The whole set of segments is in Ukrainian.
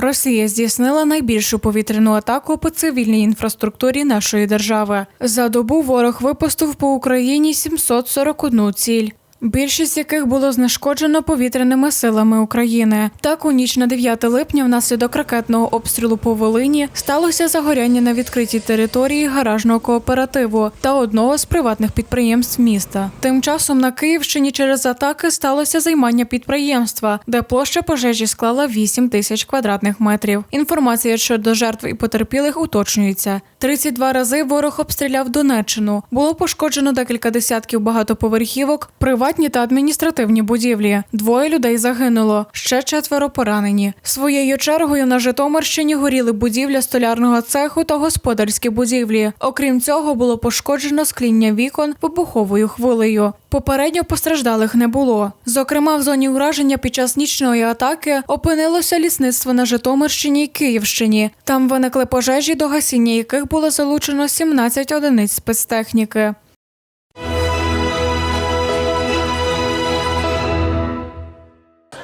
Росія здійснила найбільшу повітряну атаку по цивільній інфраструктурі нашої держави. За добу ворог випустив по Україні 741 ціль. Більшість яких було знешкоджено повітряними силами України. Так, у ніч на 9 липня, внаслідок ракетного обстрілу по Волині, сталося загоряння на відкритій території гаражного кооперативу та одного з приватних підприємств міста. Тим часом на Київщині через атаки сталося займання підприємства, де площа пожежі склала 8 тисяч квадратних метрів. Інформація щодо жертв і потерпілих уточнюється. 32 рази ворог обстріляв Донеччину. Було пошкоджено декілька десятків багатоповерхівок, приватні та адміністративні будівлі. Двоє людей загинуло, ще четверо поранені. Своєю чергою на Житомирщині горіли будівля столярного цеху та господарські будівлі. Окрім цього, було пошкоджено скління вікон вибуховою хвилею. Попередньо постраждалих не було. Зокрема, в зоні ураження під час нічної атаки опинилося лісництво на Житомирщині і Київщині. Там виникли пожежі, до гасіння яких було залучено 17 одиниць спецтехніки. –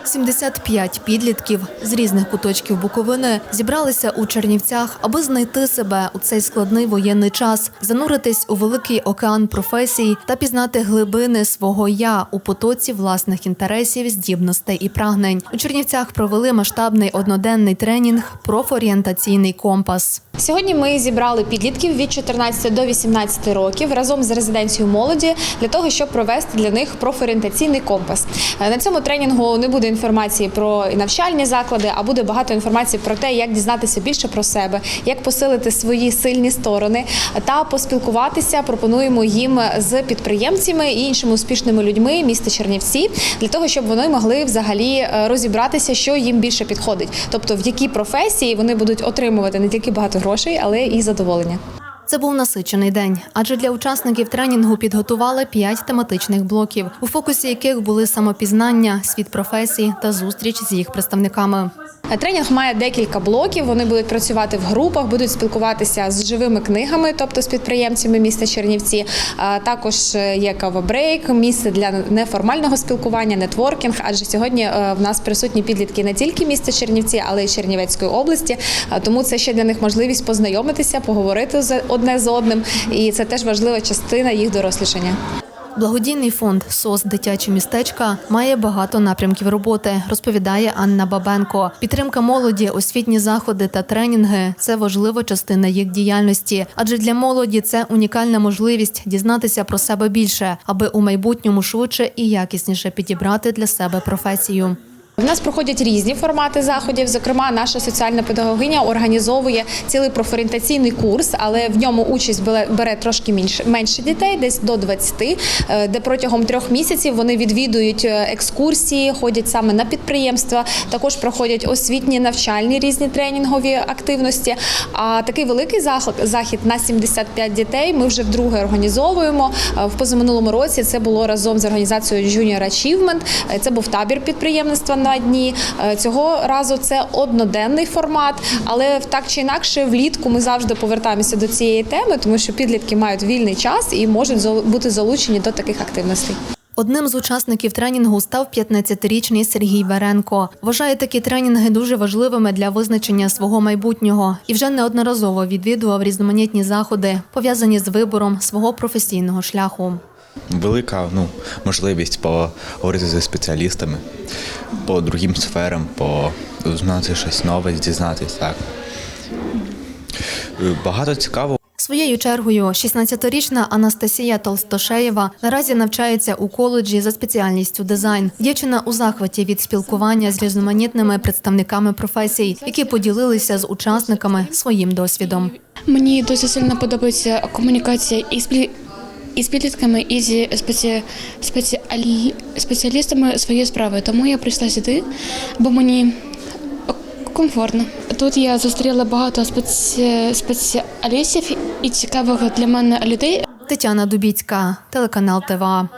75 підлітків з різних куточків Буковини зібралися у Чернівцях, аби знайти себе у цей складний воєнний час, зануритись у великий океан професій та пізнати глибини свого я у потоці власних інтересів, здібностей і прагнень. У Чернівцях провели масштабний одноденний тренінг профорієнтаційний компас. Сьогодні ми зібрали підлітків від 14 до 18 років разом з резиденцією молоді для того, щоб провести для них профорієнтаційний компас. Е, На цьому тренінгу не буде інформації про навчальні заклади, а буде багато інформації про те, як дізнатися більше про себе, як посилити свої сильні сторони та поспілкуватися. Пропонуємо їм з підприємцями і іншими успішними людьми міста Чернівці для того, щоб вони могли взагалі е, розібратися, що їм більше підходить, тобто в якій професії вони будуть отримувати не тільки багато грошей, але і задоволення. Це був насичений день, адже для учасників тренінгу підготували п'ять тематичних блоків, у фокусі яких були самопізнання, світ професій та зустріч з їх представниками. Тренінг має декілька блоків. Вони будуть працювати в групах, будуть спілкуватися з живими книгами, тобто з підприємцями міста Чернівці. Також е, є кавобрейк, місце для неформального спілкування, нетворкінг. Адже сьогодні е, в нас присутні підлітки не тільки міста Чернівці, але й Чернівецької області. Тому це ще для них можливість познайомитися, поговорити одне з одним, і це теж важлива частина їх дорослішання. Благодійний фонд СОС Дитячі містечка має багато напрямків роботи, розповідає Анна Бабенко. Підтримка молоді, освітні заходи та тренінги це важлива частина їх діяльності, адже для молоді це унікальна можливість дізнатися про себе більше, аби у майбутньому швидше і якісніше підібрати для себе професію. В нас проходять різні формати заходів. Зокрема, наша соціальна педагогиня організовує цілий профорієнтаційний курс, але в ньому участь бере- трошки менше, дітей, десь до 20, е, де протягом трьох місяців вони відвідують е, екскурсії, ходять саме на підприємства. Також проходять освітні навчальні різні тренінгові активності. А такий великий захід на 75 дітей. Ми вже вдруге організовуємо. Е, В позаминулому році це було разом з організацією Junior Achievement. Це був табір підприємництва на дні. Е, Цього разу це одноденний формат, але так чи інакше влітку ми завжди повертаємося до цієї теми, тому що підлітки мають вільний час і можуть бути залучені до таких активностей. Одним з учасників тренінгу став 15-річний Сергій Веренко. Вважає такі тренінги дуже важливими для визначення свого майбутнього і вже неодноразово відвідував різноманітні заходи, пов'язані з вибором свого професійного шляху. велика ну, можливість поговорити зі спеціалістами по другим сферам, по узнати щось нове, дізнатись так. Е, Багато цікавого. Своєю чергою, 16-річна Анастасія Толстошеєва наразі навчається у коледжі за спеціальністю дизайн. Дівчина у захваті від спілкування з різноманітними представниками професій, які поділилися з учасниками своїм досвідом. Мені дуже сильно подобається комунікація із плі- із підлітками і зі спеці... спеціалі... спеціалістами своєї справи. Тому я прийшла сюди, бо мені комфортно. Тут я зустріла багато спеці... спеціалістів і цікавих для мене людей. Тетяна Дубіцька, телеканал ТВА.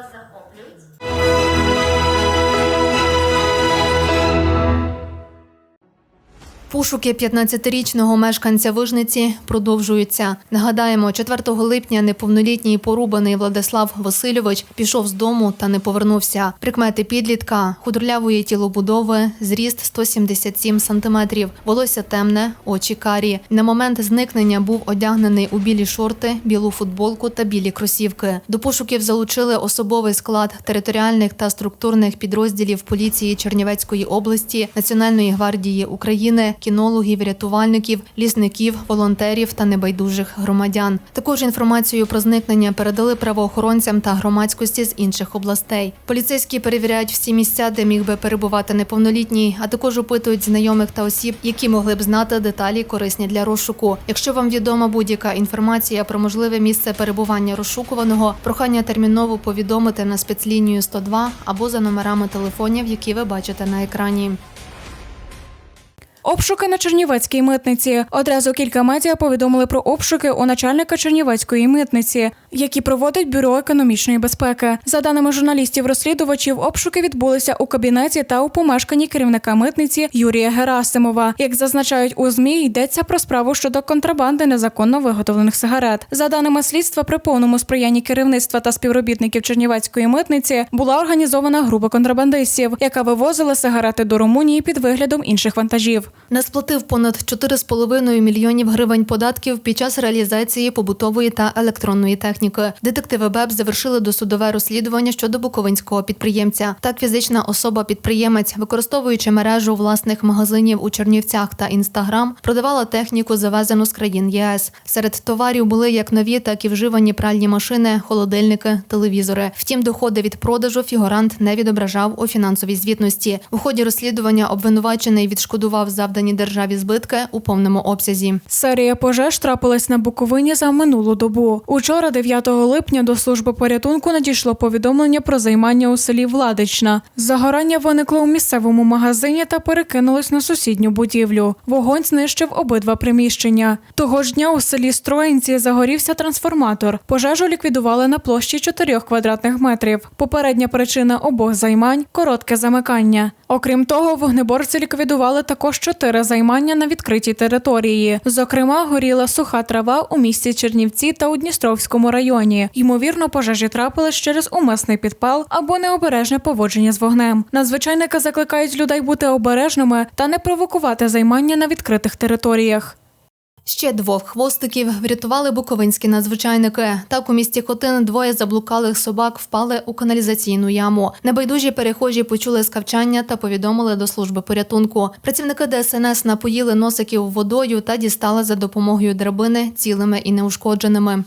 Пошуки 15-річного мешканця Вижниці продовжуються. Нагадаємо, 4 липня неповнолітній порубаний Владислав Васильович пішов з дому та не повернувся. Прикмети підлітка худорлявої тілобудови, зріст 177 сантиметрів, волосся темне, очі карі. На момент зникнення був одягнений у білі шорти, білу футболку та білі кросівки. До пошуків залучили особовий склад територіальних та структурних підрозділів поліції Чернівецької області, Національної гвардії України, кінологів, рятувальників, лісників, волонтерів та небайдужих громадян. Також інформацію про зникнення передали правоохоронцям та громадськості з інших областей. Поліцейські перевіряють всі місця, де міг би перебувати неповнолітній, а також опитують знайомих та осіб, які могли б знати деталі корисні для розшуку. Якщо вам відома будь-яка інформація про можливе місце перебування розшукуваного, прохання терміново повідомити на спецлінію 102 або за номерами телефонів, які ви бачите на екрані. Обшуки на Чернівецькій митниці. Одразу кілька медіа повідомили про обшуки у начальника Чернівецької митниці, які проводить бюро економічної безпеки. За даними журналістів-розслідувачів, обшуки відбулися у кабінеті та у помешканні керівника митниці Юрія Герасимова. Як зазначають у змі, йдеться про справу щодо контрабанди незаконно виготовлених сигарет. За даними слідства, при повному сприянні керівництва та співробітників Чернівецької митниці була організована група контрабандистів, яка вивозила сигарети до Румунії під виглядом інших вантажів. Не сплатив понад 4,5 мільйонів гривень податків під час реалізації побутової та електронної техніки. Детективи БЕБ завершили досудове розслідування щодо буковинського підприємця. Так, фізична особа-підприємець, використовуючи мережу власних магазинів у Чернівцях та Інстаграм, продавала техніку, завезену з країн ЄС. Серед товарів були як нові, так і вживані пральні машини, холодильники, телевізори. Втім, доходи від продажу фігурант не відображав у фінансовій звітності. У ході розслідування обвинувачений відшкодував завдані державі збитки у повному обсязі. Серія пожеж трапилась на Буковині за минулу добу. Учора, 9 липня, до служби порятунку надійшло повідомлення про займання у селі Владична. Загорання виникло у місцевому магазині та перекинулось на сусідню будівлю. Вогонь знищив обидва приміщення. Того ж дня у селі Строїнці загорівся трансформатор. Пожежу ліквідували на площі 4 квадратних метрів. Попередня причина обох займань коротке замикання. Окрім того, вогнеборці ліквідували також чотири займання на відкритій території. Зокрема, горіла суха трава у місті Чернівці та у Дністровському районі. Ймовірно, пожежі трапились через умисний підпал або необережне поводження з вогнем. Надзвичайники закликають людей бути обережними та не провокувати займання на відкритих територіях. Ще двох хвостиків врятували буковинські надзвичайники. Так у місті Хотин двоє заблукалих собак впали у каналізаційну яму. Небайдужі перехожі почули скавчання та повідомили до служби порятунку. Працівники ДСНС напоїли носиків водою та дістали за допомогою драбини цілими і неушкодженими.